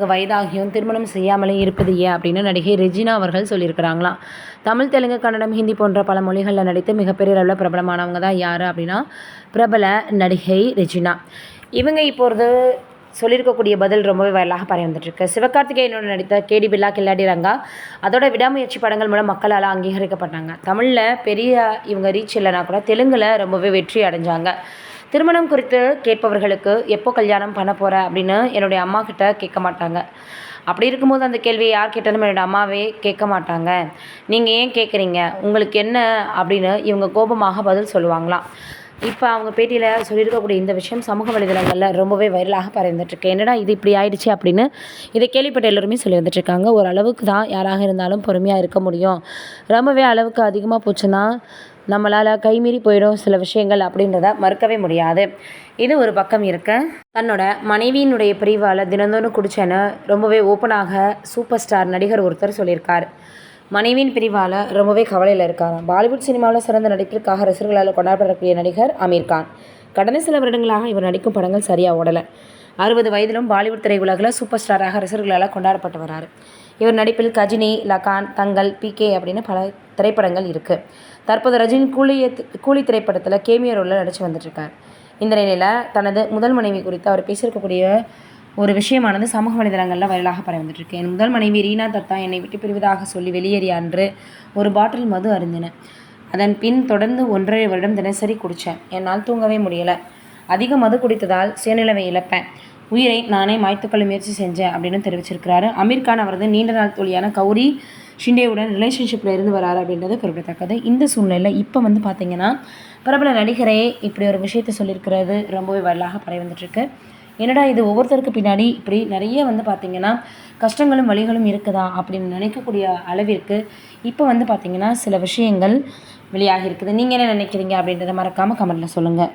வயதாகியும் திருமணம் செய்யாமலே இருப்பது ஏன் அப்படின்னு நடிகை ரெஜினா அவர்கள் சொல்லியிருக்கிறாங்களாம். தமிழ் தெலுங்கு கன்னடம் ஹிந்தி போன்ற பல மொழிகளில் நடித்து மிகப்பெரிய அளவில் பிரபலமானவங்க தான் யார் அப்படின்னா பிரபல நடிகை ரெஜினா. இவங்க இப்போது சொல்லியிருக்கக்கூடிய பதில் ரொம்பவே வயலாக பரவி வந்துட்டுருக்கு. சிவகார்த்திகேயனோட நடித்த கேடி பில்லா கில்லாடி ரங்கா அதோட விடாமுயற்சி படங்கள் மூலம் மக்களால் அங்கீகரிக்கப்பட்டாங்க. தமிழில் பெரிய இவங்க ரீச் இல்லைனா கூட தெலுங்கில் ரொம்பவே வெற்றி அடைஞ்சாங்க. திருமணம் குறித்து கேட்பவர்களுக்கு எப்போ கல்யாணம் பண்ண போகிற அப்படின்னு என்னுடைய அம்மா கிட்ட கேட்க மாட்டாங்க. அப்படி இருக்கும்போது அந்த கேள்வியை யார் கேட்டாலும் என்னோடய அம்மாவே கேட்க மாட்டாங்க. நீங்கள் ஏன் கேட்குறீங்க? உங்களுக்கு என்ன? அப்படின்னு இவங்க கோபமாக பதில் சொல்லுவாங்களாம். இப்போ அவங்க பேட்டியில் சொல்லியிருக்கக்கூடிய இந்த விஷயம் சமூக வலைதளங்களில் ரொம்பவே வைரலாக பரந்துட்டுருக்கு என்னடா இது இப்படி ஆயிடுச்சு அப்படின்னு இதை கேள்விப்பட்ட எல்லோருமே சொல்லி வந்துட்டுருக்காங்க. ஒரு அளவுக்கு தான் யாராக இருந்தாலும் பொறுமையாக இருக்க முடியும். ரொம்பவே அளவுக்கு அதிகமாக போச்சுன்னா நம்மளால் கைமீறி போயிடும் சில விஷயங்கள் அப்படின்றத மறுக்கவே முடியாது. இது ஒரு பக்கம் இருக்க. தன்னோட மனைவியினுடைய பிரிவால் தினந்தோறும் குடிச்சேன்னு ரொம்பவே ஓப்பனாக சூப்பர் ஸ்டார் நடிகர் ஒருத்தர் சொல்லியிருக்கார். மனைவியின் பிரிவால் ரொம்பவே கவலையில் இருக்காராம். பாலிவுட் சினிமாவில் சிறந்த நடிப்பிற்காக ரசிகர்களால் கொண்டாடப்படக்கூடிய நடிகர் அமீர் கான். கடந்த சில வருடங்களாக இவர் நடிக்கும் படங்கள் சரியாக ஓடலை. அறுபது வயதிலும் பாலிவுட் திரையுலகில் சூப்பர் ஸ்டாராக ரசிகர்களால் கொண்டாடப்பட்டு வராரு. இவர் நடிப்பில் கஜினி லகான் தங்கல் பிகே அப்படின்னு பல திரைப்படங்கள் இருக்குது தற்போது ரஜினி கூலி கூலி திரைப்படத்தில் கேமியோ ரோலில் நடித்து வந்துட்டுருக்கார் இந்த நிலையில் தனது முதல் மனைவி குறித்து அவர் பேசியிருக்கக்கூடிய ஒரு விஷயமானது சமூக வலைதளங்களில் வைரலாக பரவிட்டுருக்கு என் முதல் மனைவி ரீனா தத்தா என்னை விட்டு பிரிவதாக சொல்லி வெளியேறிய அன்று ஒரு பாட்டில் மது அருந்தினேன் அதன் பின் தொடர்ந்து ஒன்றரை வருடம் தினசரி குடித்தேன் என்னால் தூங்கவே முடியலை. அதிக மது குடித்ததால் சுயநிலவை இழப்பேன். உயிரை நானே மாய்த்துக்கொள்ள முயற்சி செஞ்சேன் அப்படின்னு தெரிவிச்சிருக்கிறாரு. அமீர் கான் அவரது நீண்ட நாள் தோழியான கௌரி ஷிண்டேவுடன் ரிலேஷன்ஷிப்பில் இருந்து வராரு அப்படின்றது குறிப்பிடத்தக்கது. இந்த சூழ்நிலையில் இப்போ வந்து பார்த்திங்கன்னா பிரபல நடிகரே இப்படி ஒரு விஷயத்தை சொல்லியிருக்கிறது ரொம்பவே வரலாக பரவி வந்துட்டுருக்கு. என்னடா இது ஒவ்வொருத்தருக்கு பின்னாடி இப்படி நிறைய வந்து பார்த்திங்கன்னா கஷ்டங்களும் வழிகளும் இருக்குதா அப்படின்னு நினைக்கக்கூடிய அளவிற்கு இப்போ வந்து பார்த்திங்கன்னா சில விஷயங்கள் வெளியாகி இருக்குது நீங்கள் என்ன நினைக்கிறீங்க அப்படின்றத மறக்காமல் கமெண்ட்டில் சொல்லுங்கள்